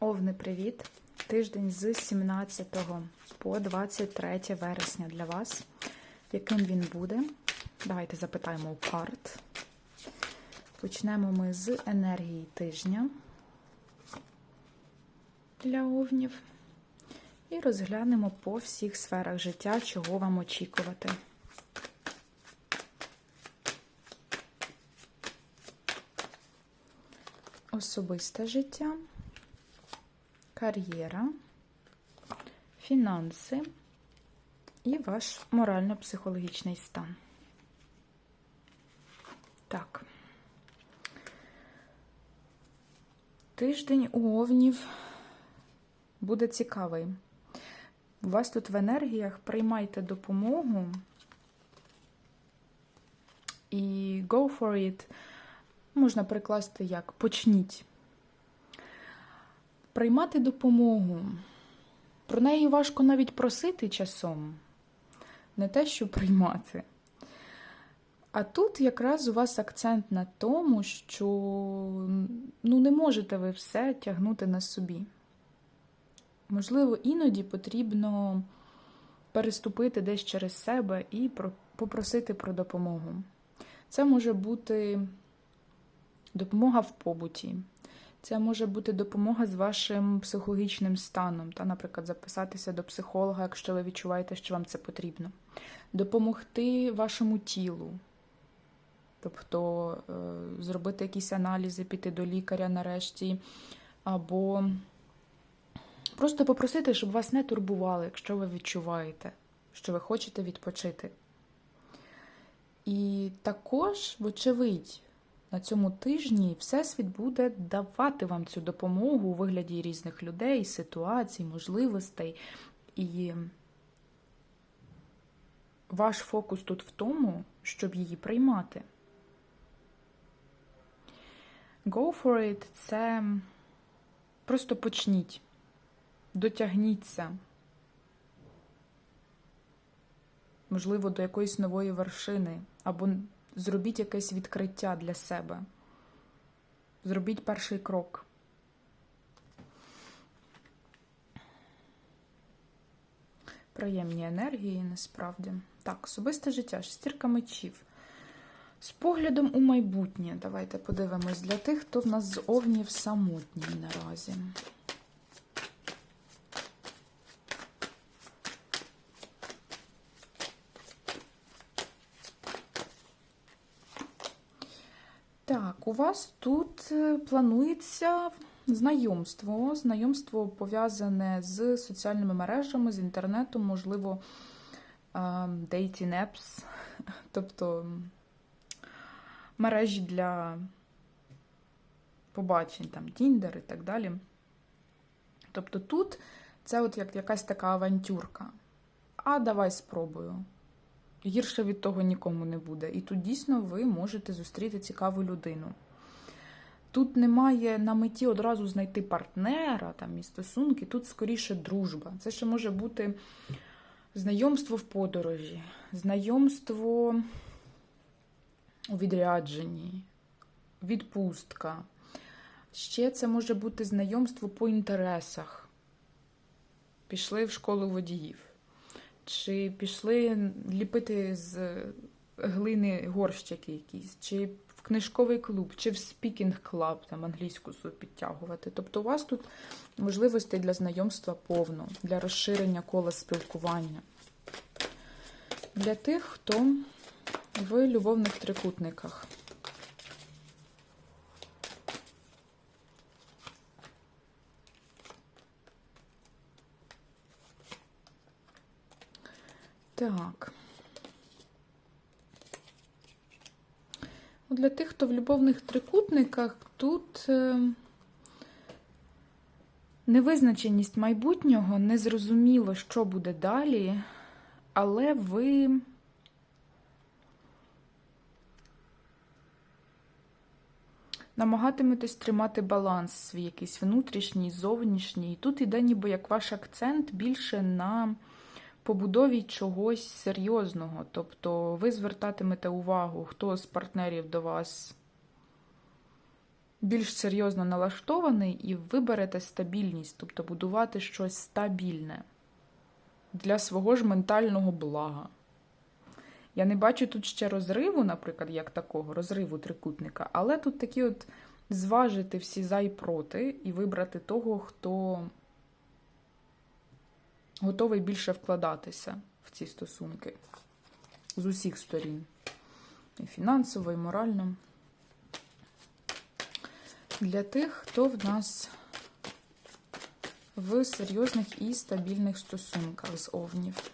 Овни, привіт! Тиждень з 17 по 23 вересня для вас. Яким він буде? Давайте запитаємо у карт. Почнемо ми з енергії тижня для овнів. І розглянемо по всіх сферах життя, чого вам очікувати. Особисте життя, кар'єра, фінанси і ваш морально-психологічний стан. Так. Тиждень у овнів буде цікавий. У вас тут в енергіях приймайте допомогу і go for it можна прикласти як почніть. Приймати допомогу. Про неї важко навіть просити часом, не те, що приймати. А тут якраз у вас акцент на тому, що ну, не можете ви все тягнути на собі. Можливо, іноді потрібно переступити десь через себе і попросити про допомогу. Це може бути допомога в побуті. Це може бути допомога з вашим психологічним станом, та, наприклад, записатися до психолога, якщо ви відчуваєте, що вам це потрібно. Допомогти вашому тілу, тобто е, зробити якісь аналізи, піти до лікаря нарешті, або просто попросити, щоб вас не турбували, якщо ви відчуваєте, що ви хочете відпочити. І також, вочевидь, на цьому тижні Всесвіт буде давати вам цю допомогу у вигляді різних людей, ситуацій, можливостей. І ваш фокус тут в тому, щоб її приймати. Go for it це просто почніть, дотягніться, можливо, до якоїсь нової вершини, або Зробіть якесь відкриття для себе. Зробіть перший крок. Приємні енергії, насправді. Так, особисте життя, шестірка мечів. З поглядом у майбутнє. Давайте подивимось для тих, хто в нас з овнів самотній наразі. Так, у вас тут е, планується знайомство. Знайомство пов'язане з соціальними мережами, з інтернетом, можливо, dating apps, тобто мережі для побачень, там, Тіндер і так далі. Тобто тут це от як якась така авантюрка. А давай спробую гірше від того нікому не буде. І тут дійсно ви можете зустріти цікаву людину. Тут немає на меті одразу знайти партнера там, і стосунки, тут скоріше дружба. Це ще може бути знайомство в подорожі, знайомство у відрядженні, відпустка. Ще це може бути знайомство по інтересах. Пішли в школу водіїв чи пішли ліпити з глини горщики якісь, чи в книжковий клуб, чи в спікінг клаб, там англійську підтягувати. Тобто у вас тут можливостей для знайомства повно, для розширення кола спілкування. Для тих, хто в любовних трикутниках. Так. Для тих, хто в любовних трикутниках, тут е, невизначеність майбутнього, незрозуміло, що буде далі, але ви намагатиметесь тримати баланс свій якийсь внутрішній, зовнішній. І тут іде ніби як ваш акцент більше на побудові чогось серйозного. Тобто ви звертатимете увагу, хто з партнерів до вас більш серйозно налаштований і виберете стабільність, тобто будувати щось стабільне для свого ж ментального блага. Я не бачу тут ще розриву, наприклад, як такого, розриву трикутника, але тут такі от зважити всі за і проти і вибрати того, хто готовий більше вкладатися в ці стосунки з усіх сторін. І фінансово, і морально. Для тих, хто в нас в серйозних і стабільних стосунках з овнів.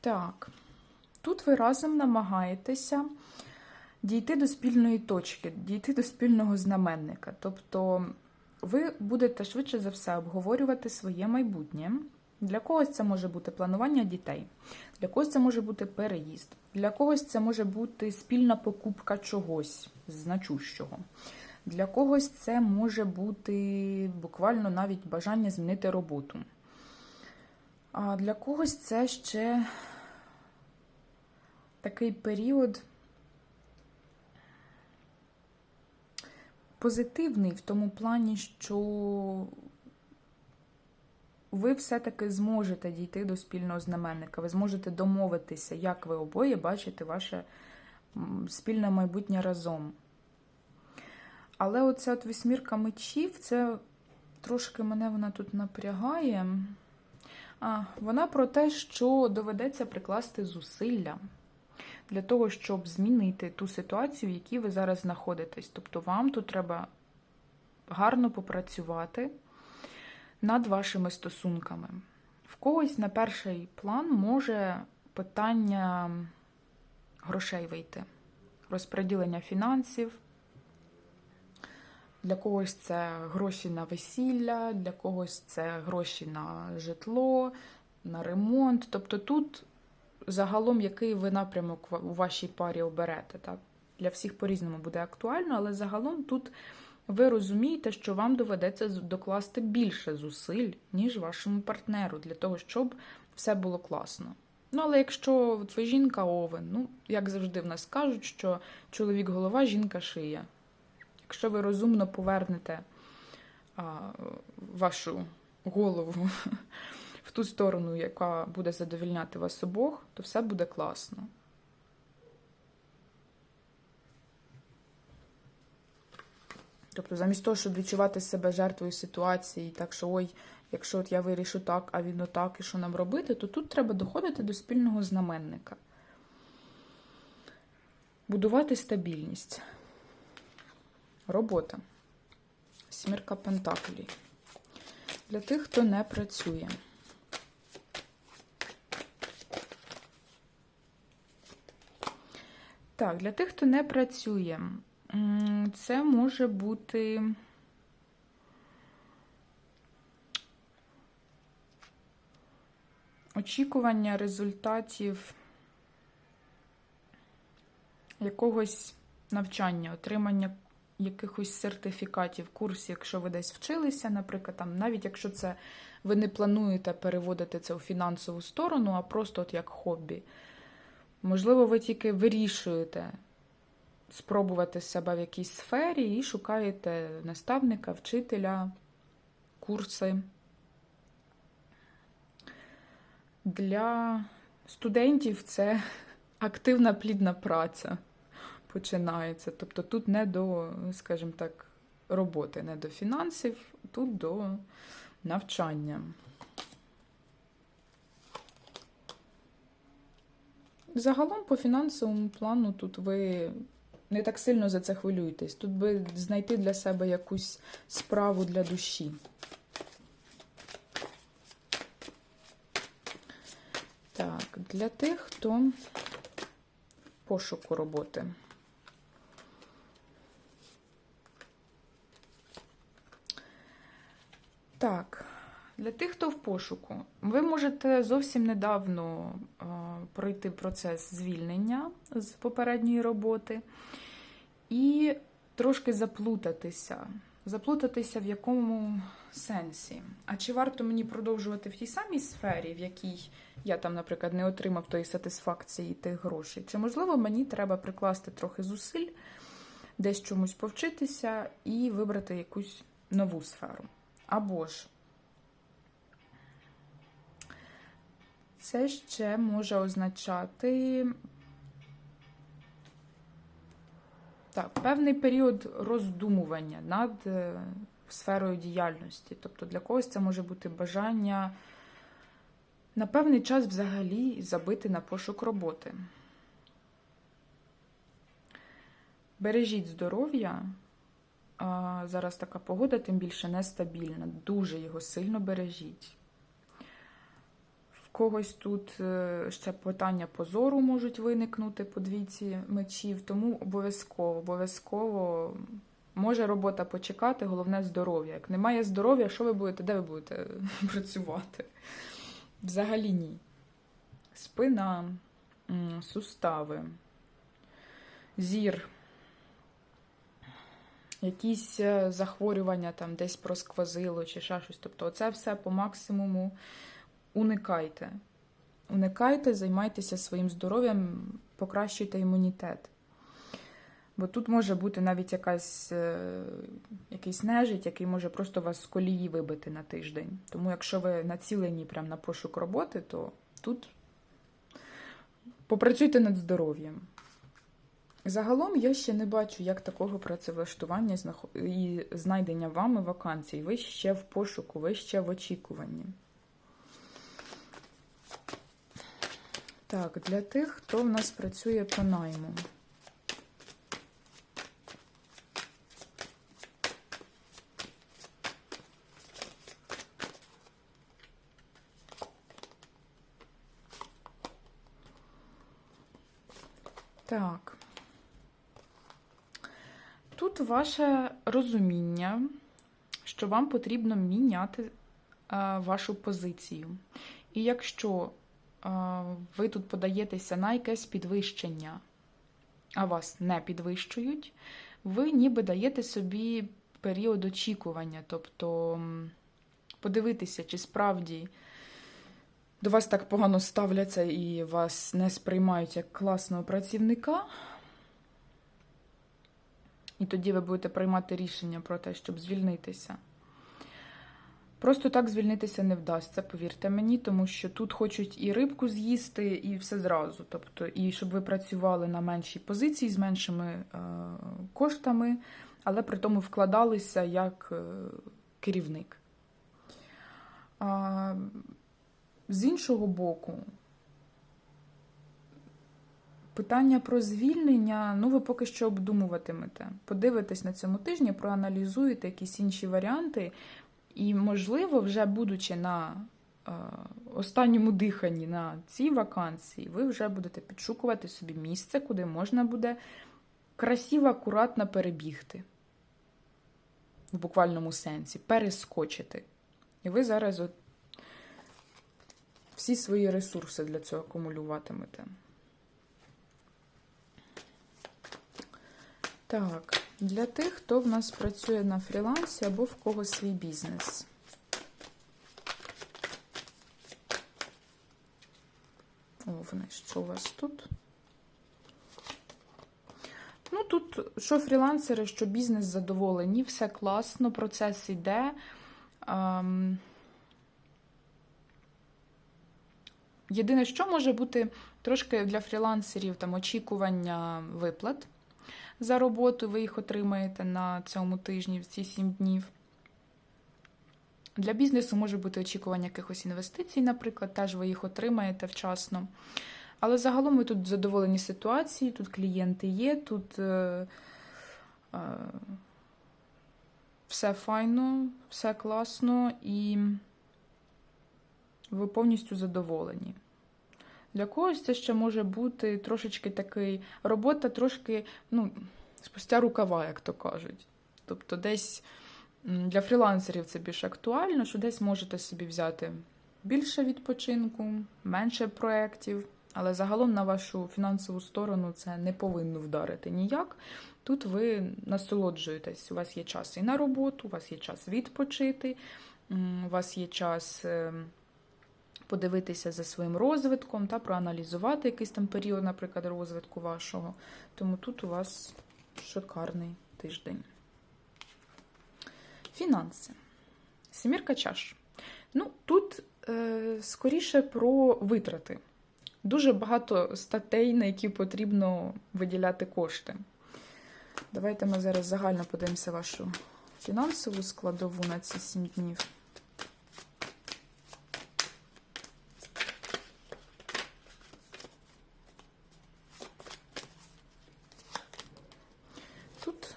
Так, тут ви разом намагаєтеся дійти до спільної точки, дійти до спільного знаменника. Тобто ви будете швидше за все обговорювати своє майбутнє. Для когось це може бути планування дітей, для когось це може бути переїзд, для когось це може бути спільна покупка чогось значущого. Для когось це може бути буквально навіть бажання змінити роботу. А для когось це ще такий період позитивний в тому плані, що ви все-таки зможете дійти до спільного знаменника, ви зможете домовитися, як ви обоє бачите ваше спільне майбутнє разом. Але оця от вісьмірка мечів, це трошки мене вона тут напрягає. А, Вона про те, що доведеться прикласти зусилля для того, щоб змінити ту ситуацію, в якій ви зараз знаходитесь. Тобто вам тут треба гарно попрацювати над вашими стосунками. В когось на перший план може питання грошей вийти, розподілення фінансів. Для когось це гроші на весілля, для когось це гроші на житло, на ремонт. Тобто тут загалом який ви напрямок у вашій парі оберете. Так? Для всіх по-різному буде актуально, але загалом тут ви розумієте, що вам доведеться докласти більше зусиль, ніж вашому партнеру, для того, щоб все було класно. Ну, але якщо ви жінка овен, ну, як завжди в нас кажуть, що чоловік голова, жінка шия. Якщо ви розумно повернете а, вашу голову ту сторону, яка буде задовільняти вас обох, то все буде класно. Тобто, замість того, щоб відчувати себе жертвою ситуації, так що ой, якщо от я вирішу так, а він отак, і що нам робити, то тут треба доходити до спільного знаменника. Будувати стабільність. Робота. Смірка Пентаклі. Для тих, хто не працює. Так, для тих, хто не працює, це може бути. Очікування результатів якогось навчання, отримання якихось сертифікатів, курсів, якщо ви десь вчилися, наприклад, там, навіть якщо це ви не плануєте переводити це у фінансову сторону, а просто от як хобі. Можливо, ви тільки вирішуєте спробувати себе в якійсь сфері і шукаєте наставника, вчителя, курси. Для студентів це активна плідна праця починається. Тобто тут не до, скажімо так, роботи, не до фінансів, тут до навчання. Загалом, по фінансовому плану, тут ви не так сильно за це хвилюєтесь. Тут би знайти для себе якусь справу для душі. Так, для тих, хто в пошуку роботи. Так, для тих, хто в пошуку, ви можете зовсім недавно пройти процес звільнення з попередньої роботи і трошки заплутатися, Заплутатися в якому сенсі? А чи варто мені продовжувати в тій самій сфері, в якій я там, наприклад, не отримав тої сатисфакції тих грошей? Чи можливо мені треба прикласти трохи зусиль, десь чомусь повчитися і вибрати якусь нову сферу? Або ж це ще може означати так, певний період роздумування над е, сферою діяльності. Тобто для когось це може бути бажання на певний час взагалі забити на пошук роботи. Бережіть здоров'я. Зараз така погода, тим більше нестабільна. Дуже його сильно бережіть. Когось тут е, ще питання позору можуть виникнути по двійці мечів, тому обов'язково, обов'язково може робота почекати, головне здоров'я. Як немає здоров'я, що ви будете, де ви будете працювати? Взагалі ні. Спина, сустави, зір, якісь е, захворювання там десь просквозило чи ще щось. Тобто, це все по максимуму уникайте. Уникайте, займайтеся своїм здоров'ям, покращуйте імунітет. Бо тут може бути навіть якась, е, якийсь нежить, який може просто вас з колії вибити на тиждень. Тому якщо ви націлені прямо на пошук роботи, то тут попрацюйте над здоров'ям. Загалом я ще не бачу, як такого працевлаштування і знайдення вами вакансій. Ви ще в пошуку, ви ще в очікуванні. Так, для тих, хто в нас працює по найму. Так. Тут ваше розуміння, що вам потрібно міняти а, вашу позицію. І якщо ви тут подаєтеся на якесь підвищення, а вас не підвищують, ви ніби даєте собі період очікування, тобто подивитися, чи справді до вас так погано ставляться і вас не сприймають як класного працівника. І тоді ви будете приймати рішення про те, щоб звільнитися. Просто так звільнитися не вдасться, повірте мені, тому що тут хочуть і рибку з'їсти, і все зразу. Тобто, і щоб ви працювали на меншій позиції з меншими е, коштами, але при тому вкладалися як е, керівник. А, з іншого боку, питання про звільнення, ну, ви поки що обдумуватимете. Подивитесь на цьому тижні, проаналізуєте якісь інші варіанти, і, можливо, вже будучи на е, останньому диханні на цій вакансії, ви вже будете підшукувати собі місце, куди можна буде красиво, акуратно перебігти. В буквальному сенсі, перескочити. І ви зараз от всі свої ресурси для цього акумулюватимете. Так, для тих, хто в нас працює на фрілансі або в кого свій бізнес. Овни, що у вас тут? Ну, тут що фрілансери, що бізнес задоволені, все класно, процес іде. Ем, Єдине, що може бути трошки для фрілансерів там очікування виплат за роботу, ви їх отримаєте на цьому тижні, в ці 7 днів. Для бізнесу може бути очікування якихось інвестицій, наприклад, теж ви їх отримаєте вчасно. Але загалом ви тут задоволені ситуацією, тут клієнти є, тут е, е, все файно, все класно і ви повністю задоволені. Для когось це ще може бути трошечки такий робота, трошки, ну, спустя рукава, як то кажуть. Тобто, десь для фрілансерів це більш актуально, що десь можете собі взяти більше відпочинку, менше проєктів, Але загалом на вашу фінансову сторону це не повинно вдарити ніяк. Тут ви насолоджуєтесь, у вас є час і на роботу, у вас є час відпочити, у вас є час е, подивитися за своїм розвитком та проаналізувати якийсь там період, наприклад, розвитку вашого. Тому тут у вас шикарний тиждень. Фінанси. Сімірка чаш. Ну, тут е, скоріше про витрати. Дуже багато статей, на які потрібно виділяти кошти. Давайте ми зараз загально подивимося вашу фінансову складову на ці 7 днів. Тут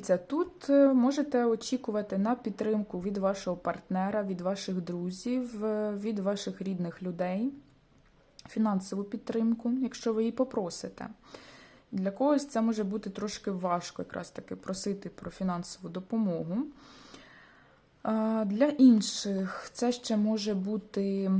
Дивіться, тут е, можете очікувати на підтримку від вашого партнера, від ваших друзів, е, від ваших рідних людей, фінансову підтримку, якщо ви її попросите. Для когось це може бути трошки важко, якраз таки просити про фінансову допомогу. Для інших це ще може бути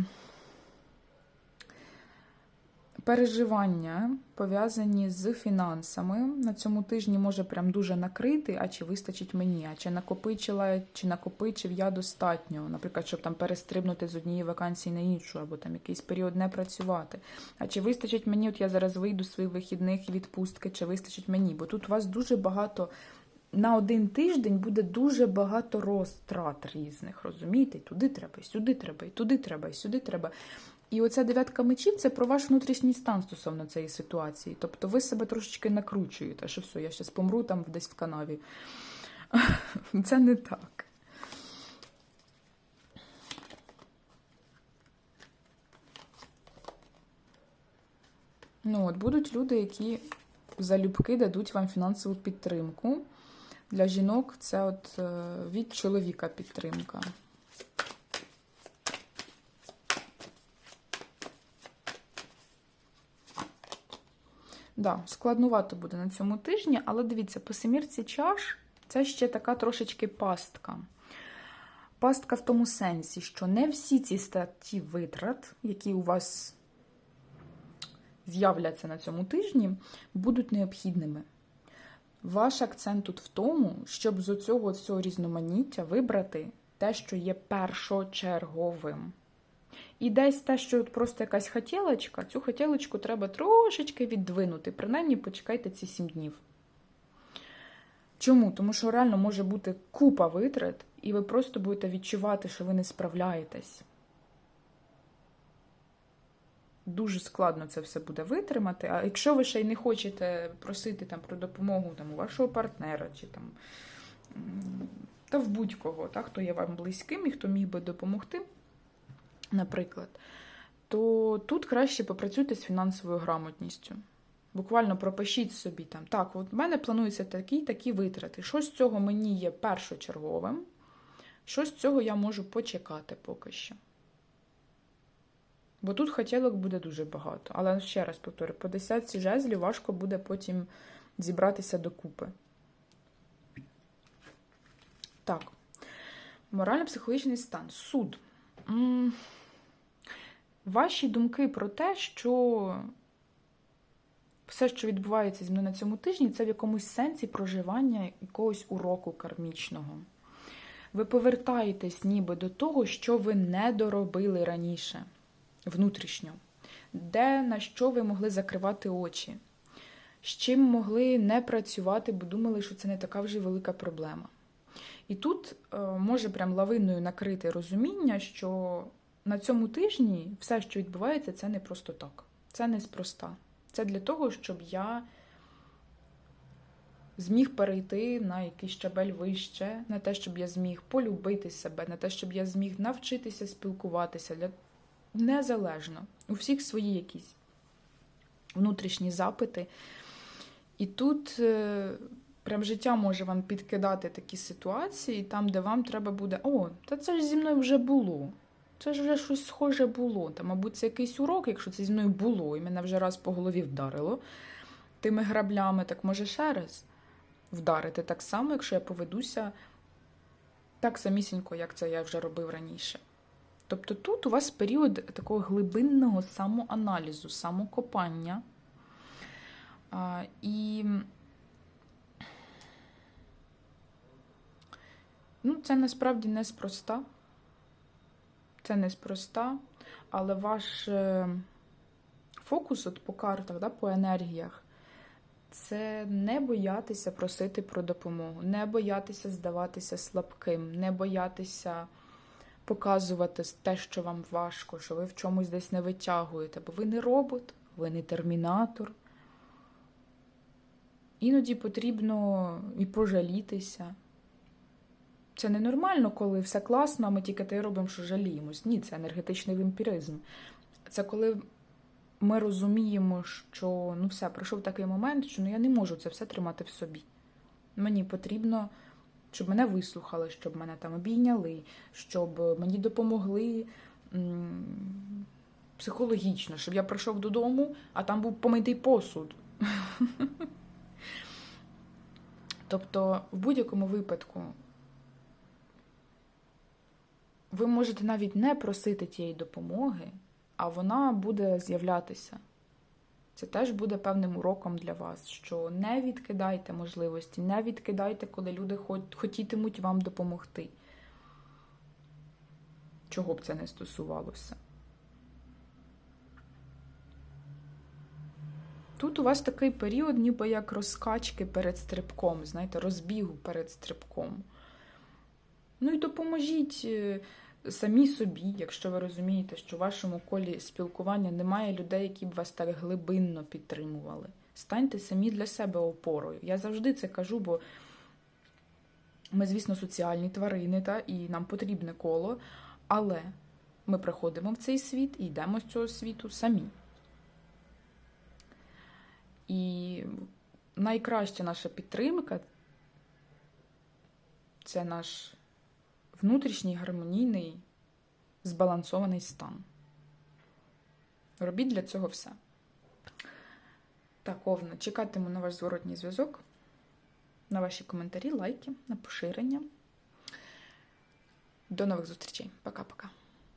переживання, пов'язані з фінансами. На цьому тижні може прям дуже накрити, а чи вистачить мені, а чи накопичила, чи накопичив я достатньо, наприклад, щоб там перестрибнути з однієї вакансії на іншу, або там якийсь період не працювати. А чи вистачить мені, от я зараз вийду з своїх вихідних і відпустки, чи вистачить мені? Бо тут у вас дуже багато. На один тиждень буде дуже багато розтрат різних, розумієте? Туди треба, сюди треба, і туди треба, і сюди треба. І оця дев'ятка мечів це про ваш внутрішній стан стосовно цієї ситуації. Тобто ви себе трошечки накручуєте, що все, я зараз помру там десь в канаві. Це не так. Ну, от Будуть люди, які залюбки дадуть вам фінансову підтримку. Для жінок це от е, від чоловіка підтримка. Да, складнувато буде на цьому тижні, але дивіться, по семірці чаш це ще така трошечки пастка. Пастка в тому сенсі, що не всі ці статті витрат, які у вас з'являться на цьому тижні, будуть необхідними. Ваш акцент тут в тому, щоб з оцього всього різноманіття вибрати те, що є першочерговим. І десь те, що просто якась хотілочка, цю хотілочку треба трошечки віддвинути. Принаймні, почекайте ці 7 днів. Чому? Тому що реально може бути купа витрат, і ви просто будете відчувати, що ви не справляєтесь. Дуже складно це все буде витримати. А якщо ви ще й не хочете просити там, про допомогу там, у вашого партнера, чи там, та в будь-кого, хто є вам близьким і хто міг би допомогти, наприклад, то тут краще попрацюйте з фінансовою грамотністю. Буквально пропишіть собі там, так, от в мене плануються такі такі витрати. Що з цього мені є першочерговим, що з цього я можу почекати поки що. Бо тут хотілок буде дуже багато. Але ще раз повторю, по десятці жезлів важко буде потім зібратися докупи. Так. Морально-психологічний стан. Суд. М Ваші думки про те, що все, що відбувається зі мною на цьому тижні, це в якомусь сенсі проживання якогось уроку кармічного. Ви повертаєтесь ніби до того, що ви не доробили раніше, внутрішньо, де на що ви могли закривати очі, з чим могли не працювати, бо думали, що це не така вже велика проблема. І тут е, може прям лавиною накрити розуміння, що на цьому тижні все, що відбувається, це не просто так. Це неспроста. Це для того, щоб я зміг перейти на якийсь щабель вище, на те, щоб я зміг полюбити себе, на те, щоб я зміг навчитися спілкуватися для... незалежно. У всіх свої якісь внутрішні запити. І тут е, прям життя може вам підкидати такі ситуації, там, де вам треба буде: о, та це ж зі мною вже було. Це ж вже щось схоже було. Та, мабуть, це якийсь урок, якщо це зі мною було, і мене вже раз по голові вдарило тими граблями, так може ще раз вдарити так само, якщо я поведуся так самісінько, як це я вже робив раніше. Тобто тут у вас період такого глибинного самоаналізу, самокопання. А, І ну, це насправді неспроста. Це неспроста, але ваш е, фокус от по картах, да, по енергіях, це не боятися просити про допомогу, не боятися здаватися слабким, не боятися показувати те, що вам важко, що ви в чомусь десь не витягуєте, бо ви не робот, ви не термінатор. Іноді потрібно і пожалітися. Це ненормально, коли все класно, а ми тільки те робимо, що жаліємось. Ні, це енергетичний вампіризм. Це коли ми розуміємо, що ну все, пройшов такий момент, що ну я не можу це все тримати в собі. Мені потрібно, щоб мене вислухали, щоб мене там обійняли, щоб мені допомогли психологічно, щоб я прийшов додому, а там був помитий посуд. Тобто, в будь-якому випадку, ви можете навіть не просити тієї допомоги, а вона буде з'являтися. Це теж буде певним уроком для вас, що не відкидайте можливості, не відкидайте, коли люди хотітимуть вам допомогти. Чого б це не стосувалося. Тут у вас такий період, ніби як розкачки перед стрибком, знаєте, розбігу перед стрибком. Ну і допоможіть е, самі собі, якщо ви розумієте, що в вашому колі спілкування немає людей, які б вас так глибинно підтримували. Станьте самі для себе опорою. Я завжди це кажу, бо ми, звісно, соціальні тварини, та, і нам потрібне коло, але ми приходимо в цей світ і йдемо з цього світу самі. І найкраща наша підтримка це наш внутрішній гармонійний, збалансований стан. Робіть для цього все. Так, Овна, чекатиму на ваш зворотній зв'язок, на ваші коментарі, лайки, на поширення. До нових зустрічей. Пока-пока.